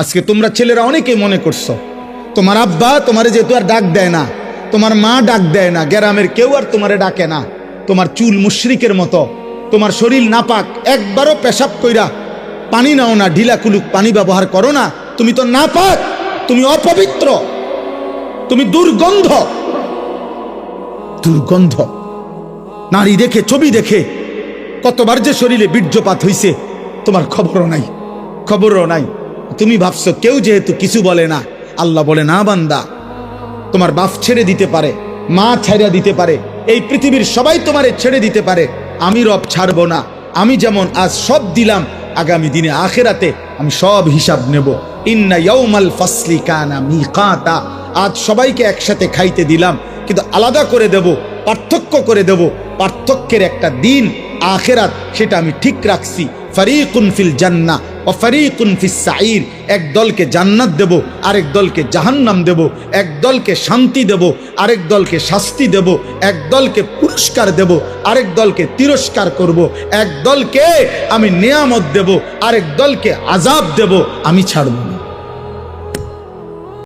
আজকে তোমরা ছেলেরা অনেকেই মনে করছ, তোমার আব্বা তোমারে যেহেতু আর ডাক দেয় না, তোমার মা ডাক দেয় না, গ্রামের কেউ আর তোমারে ডাকে না, তোমার চুল মুশরিকের মতো, তোমার শরীর নাপাক, একবারও পেশাব কইরা পানি নাও না, ঢিলা কুলুক পানি ব্যবহার করো না, তুমি তো নাপাক, তুমি অপবিত্র, তুমি দুর্গন্ধ। দুর্গন্ধ। নারী দেখে, ছবি দেখে, কতবার যে শরীরে বীর্যপাত হইছে, তোমার খবরও নাই খবরও নাই। তুমি ভাবছ, কেউ যেহেতু কিছু বলে না, আল্লাহ বলে, না, বান্দা, তোমার বাপ ছেড়ে দিতে পারে, মা ছেড়ে দিতে পারে, এই পৃথিবীর সবাই তোমারে ছেড়ে দিতে পারে, আমি রব ছাড়বো না, আমি যেমন আজ সব দিলাম, আগামী দিনে আখেরাতে আমি সব হিসাব নেব। আজ সবাইকে একসাথে খাইতে দিলাম, কিন্তু আলাদা করে দেব, পার্থক্য করে দেব, পার্থক্যের একটা দিন আখেরাত সেটা আমি ঠিক রাখছি। ফারিকুন ফিল জান্না ও ফারিকুন ফিস সাইর এক দলকে জান্নাত দেব, আরেক দলকে জাহান্নাম দেব, এক দলকে শান্তি দেব, আরেক দলকে শাস্তি দেব, এক দলকে পুরস্কার দেব, আরেক দলকে তিরস্কার করব, এক দলকে আমি নিয়ামত দেব, আরেক দলকে আজাব দেব, আমি ছাড়ব না।